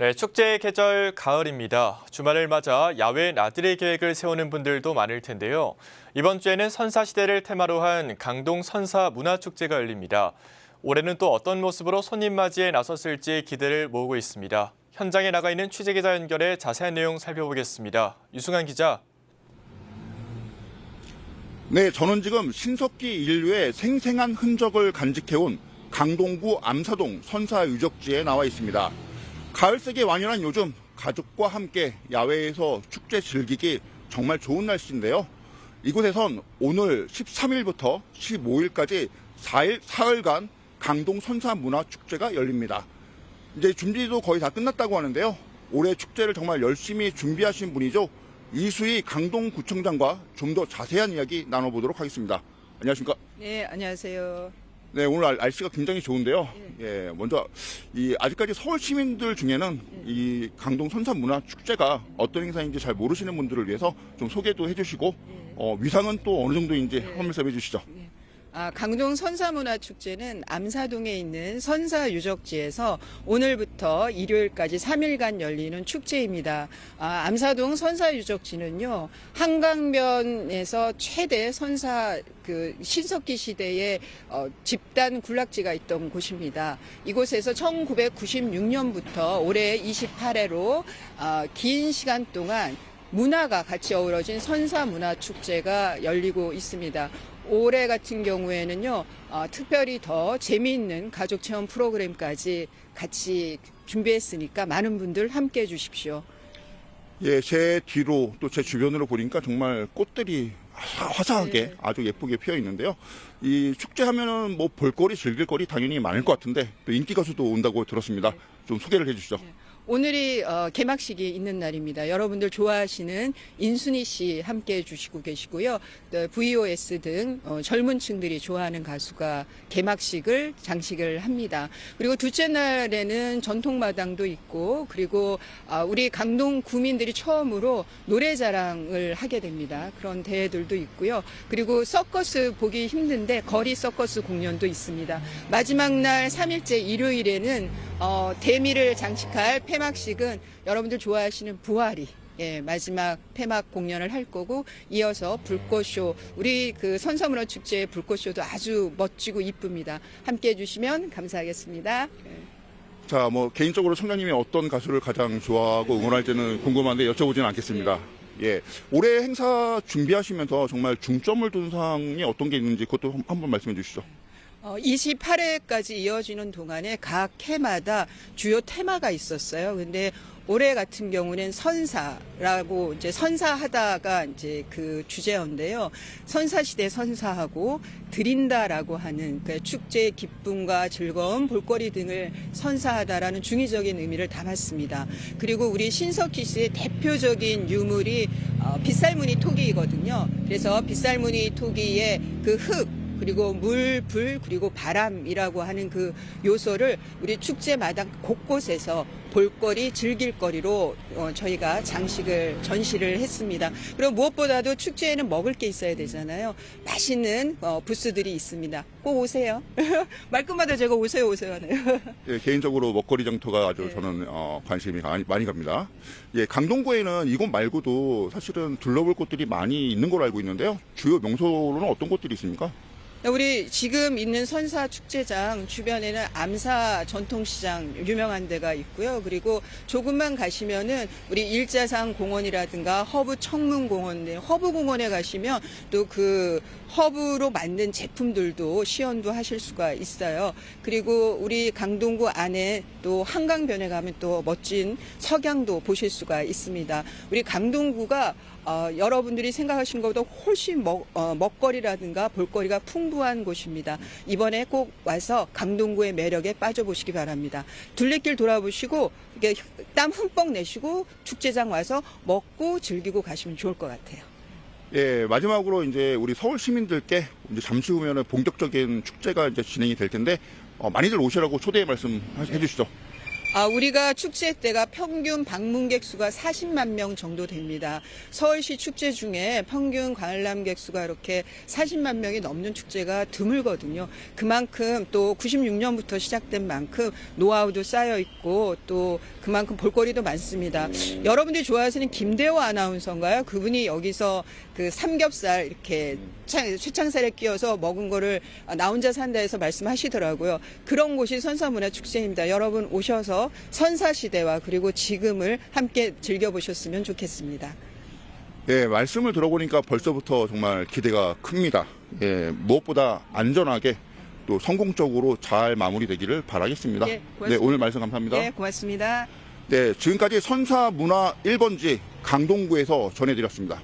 네, 축제의 계절 가을입니다. 주말을 맞아 야외 나들이 계획을 세우는 분들도 많을 텐데요. 이번 주에는 선사시대를 테마로 한 강동 선사 문화축제가 열립니다. 올해는 또 어떤 모습으로 손님 맞이에 나섰을지 기대를 모으고 있습니다. 현장에 나가 있는 취재기자 연결해 자세한 내용 살펴보겠습니다. 유승환 기자. 네, 저는 지금 신석기 인류의 생생한 흔적을 간직해온 강동구 암사동 선사 유적지에 나와 있습니다. 가을색에 완연한 요즘 가족과 함께 야외에서 축제 즐기기 정말 좋은 날씨인데요. 이곳에선 오늘 13일부터 15일까지 4일, 사흘간 강동 선사 문화 축제가 열립니다. 이제 준비도 거의 다 끝났다고 하는데요. 올해 축제를 정말 열심히 준비하신 분이죠. 이수희 강동구청장과 좀 더 자세한 이야기 나눠보도록 하겠습니다. 안녕하십니까? 네, 안녕하세요. 네, 오늘 날- 날씨가 굉장히 좋은데요. 예, 먼저 이 아직까지 서울 시민들 중에는 이 강동 선산 문화 축제가 어떤 행사인지 잘 모르시는 분들을 위해서 좀 소개도 해주시고 어, 위상은 또 어느 정도인지 한 말씀 해주시죠. 아, 강동 선사문화축제는 암사동에 있는 선사 유적지에서 오늘부터 일요일까지 3일간 열리는 축제입니다. 아, 암사동 선사 유적지는요, 한강변에서 최대 선사 그 신석기 시대의 어, 집단 군락지가 있던 곳입니다. 이곳에서 1996년부터 올해 28회로 어, 긴 시간 동안 문화가 같이 어우러진 선사 문화 축제가 열리고 있습니다. 올해 같은 경우에는요, 어, 특별히 더 재미있는 가족 체험 프로그램까지 같이 준비했으니까 많은 분들 함께 해 주십시오. 예, 제 뒤로 또 제 주변으로 보니까 정말 꽃들이 화사- 화사하게 네. 아주 예쁘게 피어 있는데요. 이 축제 하면은 뭐 볼거리, 즐길거리 당연히 많을 것 같은데 또 인기 가수도 온다고 들었습니다. 좀 소개를 해주시죠. 오늘이 어, 개막식이 있는 날입니다. 여러분들 좋아하시는 인순이 씨 함께 해주시고 계시고요. 또 VOS 등 어, 젊은 층들이 좋아하는 가수가 개막식을 장식을 합니다. 그리고 둘째 날에는 전통마당도 있고 그리고 아, 우리 강동 구민들이 처음으로 노래자랑을 하게 됩니다. 그런 대회들도 있고요. 그리고 서커스 보기 힘든데 거리 서커스 공연도 있습니다. 마지막 날 3일째 일요일에는 어, 대미를 장식할 폐막식은 여러분들 좋아하시는 부활이 예, 마지막 폐막 공연을 할 거고 이어서 불꽃쇼 우리 그 선서문화 축제의 불꽃쇼도 아주 멋지고 이쁩니다. 함께 해주시면 감사하겠습니다. 자, 뭐 개인적으로 청장님이 어떤 가수를 가장 좋아하고 응원할지는 궁금한데 여쭤보지는 않겠습니다. 예, 올해 행사 준비하시면서 정말 중점을 둔 사항이 어떤 게 있는지 그것도 한- 한번 말씀해 주시죠. 어, 28회까지 이어지는 동안에 각 해마다 주요 테마가 있었어요. 근데 올해 같은 경우는 선사라고 이제 선사하다가 이제 그 주제였는데요. 선사시대 선사하고 드린다라고 하는 그 축제의 기쁨과 즐거움, 볼거리 등을 선사하다라는 중의적인 의미를 담았습니다. 그리고 우리 신석기 씨의 대표적인 유물이 어, 빗살무늬 토기이거든요. 그래서 빗살무늬 토기의 그 흙, 그리고 물, 불, 그리고 바람이라고 하는 그 요소를 우리 축제마당 곳곳에서 볼거리, 즐길거리로 어, 저희가 장식을 전시를 했습니다. 그리고 무엇보다도 축제에는 먹을 게 있어야 되잖아요. 맛있는 어, 부스들이 있습니다. 꼭 오세요. 말끝마다 제가 오세요, 오세요 하네요. 예, 개인적으로 먹거리 장터가 아주 네. 저는 어, 관심이 많이, 많이 갑니다. 예, 강동구에는 이곳 말고도 사실은 둘러볼 곳들이 많이 있는 걸로 알고 있는데요. 주요 명소로는 어떤 곳들이 있습니까? 우리 지금 있는 선사 축제장 주변에는 암사 전통시장 유명한 데가 있고요. 그리고 조금만 가시면은 우리 일자상 공원이라든가 허브 청문공원, 네, 허브 공원에 가시면 또 그 허브로 만든 제품들도 시연도 하실 수가 있어요. 그리고 우리 강동구 안에 또 한강변에 가면 또 멋진 석양도 보실 수가 있습니다. 우리 강동구가 어, 여러분들이 생각하시는 것보다 훨씬 먹, 어, 먹거리라든가 볼거리가 풍 부한 곳입니다. 이번에 꼭 와서 강동구의 매력에 빠져보시기 바랍니다. 둘레길 돌아보시고 땀 흠뻑 내시고 축제장 와서 먹고 즐기고 가시면 좋을 것 같아요. 예, 마지막으로 이제 우리 서울 시민들께 이제 잠시 후면은 본격적인 축제가 이제 진행이 될 텐데 어, 많이들 오시라고 초대 말씀 해 주시죠. 아, 우리가 축제 때가 평균 방문객 수가 40만 명 정도 됩니다. 서울시 축제 중에 평균 관람객 수가 이렇게 40만 명이 넘는 축제가 드물거든요. 그만큼 또 96년부터 시작된 만큼 노하우도 쌓여 있고 또 그만큼 볼거리도 많습니다. 여러분들이 좋아하시는 김대호 아나운서인가요? 그분이 여기서 그 삼겹살 이렇게 차- 쇠창살에 끼워서 먹은 거를 아, 나 혼자 산다 해서 말씀하시더라고요. 그런 곳이 선사문화축제입니다. 여러분 오셔서 선사 시대와 그리고 지금을 함께 즐겨보셨으면 좋겠습니다. 예, 말씀을 들어보니까 벌써부터 정말 기대가 큽니다. 예, 무엇보다 안전하게 또 성공적으로 잘 마무리되기를 바라겠습니다. 예, 네. 오늘 말씀 감사합니다. 네, 고맙습니다. 네, 지금까지 선사 문화 1번지 강동구에서 전해드렸습니다.